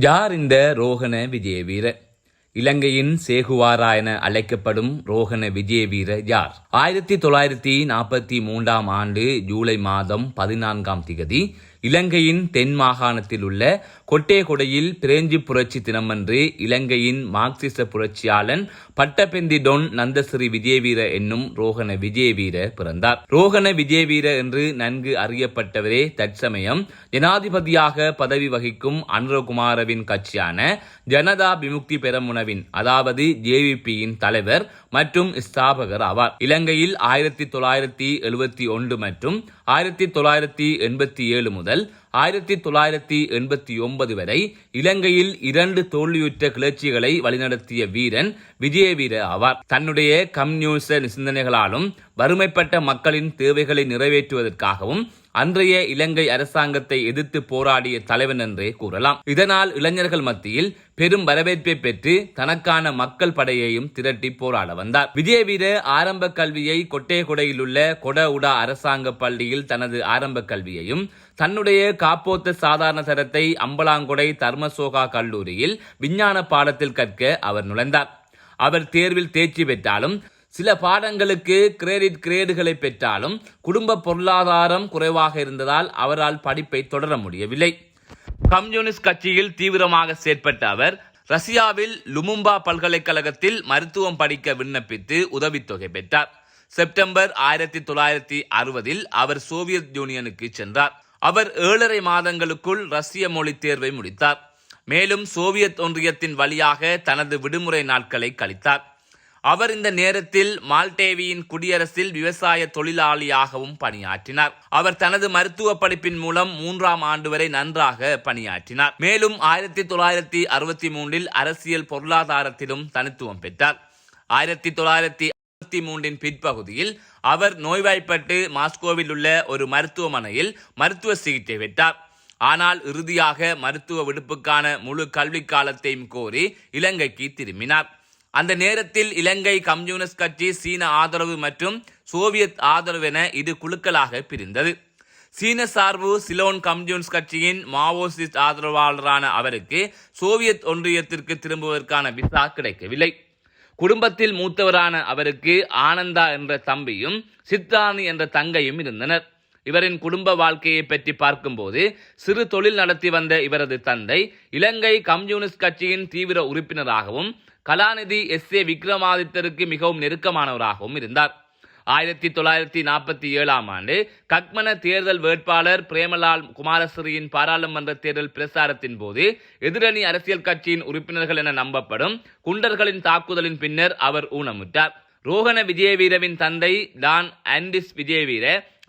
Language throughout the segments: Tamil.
யார் இந்த ரோகண விஜயவீர? இலங்கையின் சேகுவாரா என அழைக்கப்படும் ரோகண விஜயவீர யார்? ஆயிரத்தி தொள்ளாயிரத்தி நாற்பத்தி மூன்றாம் ஆண்டு ஜூலை மாதம் பதினான்காம் திகதி இலங்கையின் தென் மாகாணத்தில் உள்ள கொட்டேகொடையில் பிரெஞ்சு புரட்சி தினமன்று இலங்கையின் மார்க்சிச புரட்சியாளன் பட்டபெந்தி டொன் நந்தசிறி விஜயவீர என்னும் ரோகண விஜயவீர பிறந்தார். ரோகண விஜயவீர என்று நன்கு அறியப்பட்டவரே தற்சமயம் ஜனாதிபதியாக பதவி வகிக்கும் அனுரகுமாரவின் கட்சியான ஜனதா விமுக்தி பெரமுனவின் அதாவது ஜேவிபியின் தலைவர் மற்றும் ஸ்தாபகர் ஆவார். இலங்கையில் ஆயிரத்தி தொள்ளாயிரத்தி எழுபத்தி ஒன்று மற்றும் ஆயிரத்தி தொள்ளாயிரத்தி எண்பத்தி ஏழு முதல் ஆயிரத்தி தொள்ளாயிரத்தி எண்பத்தி ஒன்பது வரை இலங்கையில் இரண்டு தோல்வியுற்ற கிளர்ச்சிகளை வழிநடத்திய வீரன் விஜய வீர ஆவார். தன்னுடைய கம்யூனிச சிந்தனைகளாலும் வறுமைப்பட்ட மக்களின் தேவைகளை நிறைவேற்றுவதற்காகவும் அன்றைய இலங்கை அரசாங்கத்தை எதிர்த்து போராடிய தலைவன் என்றே கூறலாம். இதனால் இளைஞர்கள் மத்தியில் பெரும் வரவேற்பை பெற்று தனக்கான மக்கள் படையையும் திரட்டி போராட வந்தார். விஜயவீர ஆரம்ப கல்வியை கொட்டேகுடையில் உள்ள கொட உடா அரசாங்க பள்ளியில் தனது ஆரம்ப கல்வியையும் தன்னுடைய காப்போத்த சாதாரண தரத்தை அம்பலாங்குடை தர்மசோகா கல்லூரியில் விஞ்ஞான பாடத்தில் கற்க அவர் நுழைந்தார். அவர் தேர்வில் தேர்ச்சி பெற்றாலும் சில பாடங்களுக்கு கிரெடிட் கிரேடுகளை பெற்றாலும் குடும்ப பொருளாதாரம் குறைவாக இருந்ததால் அவரால் படிப்பை தொடர முடியவில்லை. கம்யூனிஸ்ட் கட்சியில் தீவிரமாக செயற்பட்ட அவர் ரஷ்யாவில் லுமும்பா பல்கலைக்கழகத்தில் மருத்துவம் படிக்க விண்ணப்பித்து உதவித்தொகை பெற்றார். செப்டம்பர் ஆயிரத்தி தொள்ளாயிரத்தி அறுபதில் அவர் சோவியத் யூனியனுக்கு சென்றார். அவர் ஏழரை மாதங்களுக்குள் ரஷ்ய மொழி தேர்வை முடித்தார். மேலும் சோவியத் ஒன்றியத்தின் வழியாக தனது விடுமுறை நாட்களை கழித்தார். அவர் இந்த நேரத்தில் மால்டேவியின் குடியரசில் விவசாய தொழிலாளியாகவும் பணியாற்றினார். அவர் தனது மருத்துவ படிப்பின் மூலம் மூன்றாம் ஆண்டு வரை நன்றாக பணியாற்றினார். மேலும் ஆயிரத்தி தொள்ளாயிரத்தி அறுபத்தி மூன்றில் அரசியல் பொருளாதாரத்திலும் தனித்துவம் பெற்றார். ஆயிரத்தி தொள்ளாயிரத்தி அறுபத்தி மூன்றின் பிற்பகுதியில் அவர் நோய்வாய்ப்பட்டு மாஸ்கோவில் உள்ள ஒரு மருத்துவமனையில் மருத்துவ சிகிச்சை பெற்றார். ஆனால் இறுதியாக மருத்துவ விடுப்புக்கான முழு கல்வி காலத்தையும் கோரி இலங்கைக்கு திரும்பினார். அந்த நேரத்தில் இலங்கை கம்யூனிஸ்ட் கட்சி சீன ஆதரவு மற்றும் சோவியத் ஆதரவு என இது குழுக்களாக பிரிந்தது. சீன சார்பு சிலோன் கம்யூனிஸ்ட் கட்சியின் மாவோசிஸ்ட் ஆதரவாளரான அவருக்கு சோவியத் ஒன்றியத்திற்கு திரும்புவதற்கான விசா கிடைக்கவில்லை. குடும்பத்தில் மூத்தவரான அவருக்கு ஆனந்தா என்ற தம்பியும் சித்தானி என்ற தங்கையும் இருந்தனர். இவரின் குடும்ப வாழ்க்கையை பற்றி பார்க்கும்போது சிறு தொழில் நடத்தி வந்த இவரது தந்தை இலங்கை கம்யூனிஸ்ட் கட்சியின் தீவிர உறுப்பினராகவும் கலாநிதி எஸ். ஏ. விக்ரமாதித்தருக்கு மிகவும் நெருக்கமானவராகவும் இருந்தார். ஆயிரத்தி தொள்ளாயிரத்தி நாற்பத்தி ஏழாம் ஆண்டு கக்மன தேர்தல் வேட்பாளர் பிரேமலால் குமாரசிரியின் பாராளுமன்ற தேர்தல் பிரசாரத்தின் போது எதிரணி அரசியல் கட்சியின் உறுப்பினர்கள் என நம்பப்படும் குண்டர்களின் தாக்குதலின் பின்னர் அவர் ஊனமுற்றார். ரோகண விஜயவீரவின் தந்தை டான் ஆண்டிஸ் விஜயவீர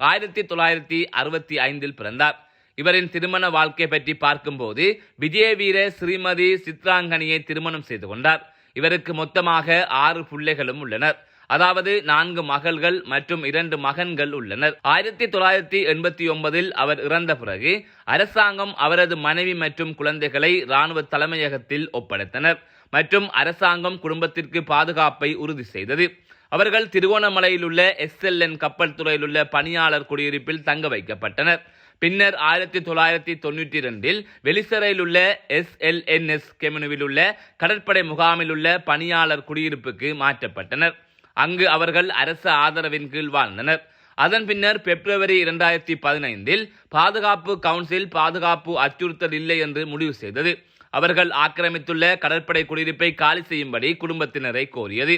ஆயிரத்தி தொள்ளாயிரத்தி அறுபத்தி ஐந்தில் பிறந்தார். இவரின் திருமண வாழ்க்கை பற்றி பார்க்கும்போது விஜயவீர ஸ்ரீமதி சித்ராங்கனியை திருமணம் செய்து கொண்டார். இவருக்கு மொத்தமாக ஆறு பிள்ளைகளும் உள்ளனர். அதாவது நான்கு மகள்கள் மற்றும் இரண்டு மகன்கள் உள்ளனர். ஆயிரத்தி தொள்ளாயிரத்தி எண்பத்தி ஒன்பதில் அவர் இறந்த பிறகு அரசாங்கம் அவரது மனைவி மற்றும் குழந்தைகளை ராணுவ தலைமையகத்தில் ஒப்படைத்தனர் மற்றும் அரசாங்கம் குடும்பத்திற்கு பாதுகாப்பை உறுதி செய்தது. அவர்கள் திருகோணமலையில் உள்ள எஸ்எல்என் கப்பல் துறையில் உள்ள பணியாளர் குடியிருப்பில் தங்க வைக்கப்பட்டனர். பின்னர் ஆயிரத்தி தொள்ளாயிரத்தி தொண்ணூற்றி இரண்டில் வெளிசரையில் உள்ள எஸ்எல்என்எஸ் கெமினுவில் உள்ள கடற்படை முகாமில் உள்ள பணியாளர் குடியிருப்புக்கு மாற்றப்பட்டனர். அங்கு அவர்கள் அரசு ஆதரவின் கீழ் வாழ்ந்தனர். அதன் பின்னர் பிப்ரவரி இரண்டாயிரத்தி பதினைந்தில் பாதுகாப்பு கவுன்சில் பாதுகாப்பு அச்சுறுத்தல் இல்லை என்று முடிவு செய்தது. அவர்கள் ஆக்கிரமித்துள்ள கடற்படை குடியிருப்பை காலி செய்யும்படி குடும்பத்தினரை கோரியது.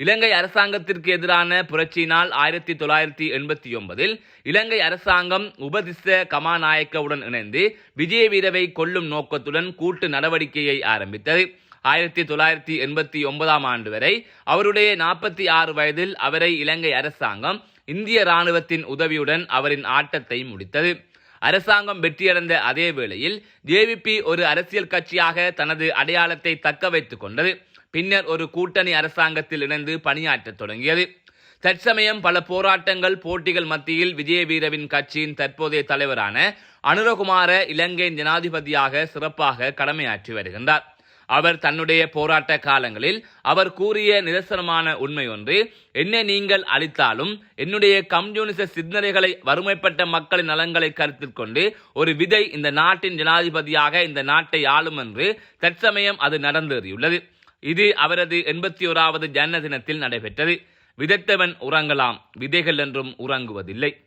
இலங்கை அரசாங்கத்திற்கு எதிரான புரட்சியினால் ஆயிரத்தி தொள்ளாயிரத்தி எண்பத்தி ஒன்பதில் இலங்கை அரசாங்கம் உபதிச கமாநாயக்கவுடன் இணைந்து விஜய வீரவை கொல்லும் நோக்கத்துடன் கூட்டு நடவடிக்கையை ஆரம்பித்தது. ஆயிரத்தி தொள்ளாயிரத்தி எண்பத்தி ஒன்பதாம் ஆண்டு வரை அவருடைய நாற்பத்தி ஆறு வயதில் அவரை இலங்கை அரசாங்கம் இந்திய ராணுவத்தின் உதவியுடன் அவரின் ஆட்டத்தை முடித்தது. அரசாங்கம் வெற்றியடைந்த அதே வேளையில் ஜேவிபி ஒரு அரசியல் கட்சியாக தனது அடையாளத்தை தக்க வைத்துக் கொண்டது. பின்னர் ஒரு கூட்டணி அரசாங்கத்தில் இணைந்து பணியாற்றத் தொடங்கியது. தற்சமயம் பல போராட்டங்கள் போட்டிகள் மத்தியில் விஜயவீரவின் கட்சியின் தற்போதைய தலைவரான அனுரகுமார இலங்கையின் ஜனாதிபதியாக சிறப்பாக கடமையாற்றி வருகின்றார். அவர் தன்னுடைய போராட்ட காலங்களில் அவர் கூறிய நிதர்சனமான உண்மை ஒன்று என்னை நீங்கள் அளித்தாலும் என்னுடைய கம்யூனிச சிந்தனைகளை வறுமைப்பட்ட மக்களின் நலன்களை கருத்தில் கொண்டு ஒரு விதை இந்த நாட்டின் ஜனாதிபதியாக இந்த நாட்டை ஆளும் என்று தற்சமயம் அது நடந்தேறியுள்ளது. இது அவரது எண்பத்தி ஓராவது ஜன்ம தினத்தில் நடைபெற்றது. விதைத்தவன் உறங்கலாம் விதைகள் என்றும் உறங்குவதில்லை.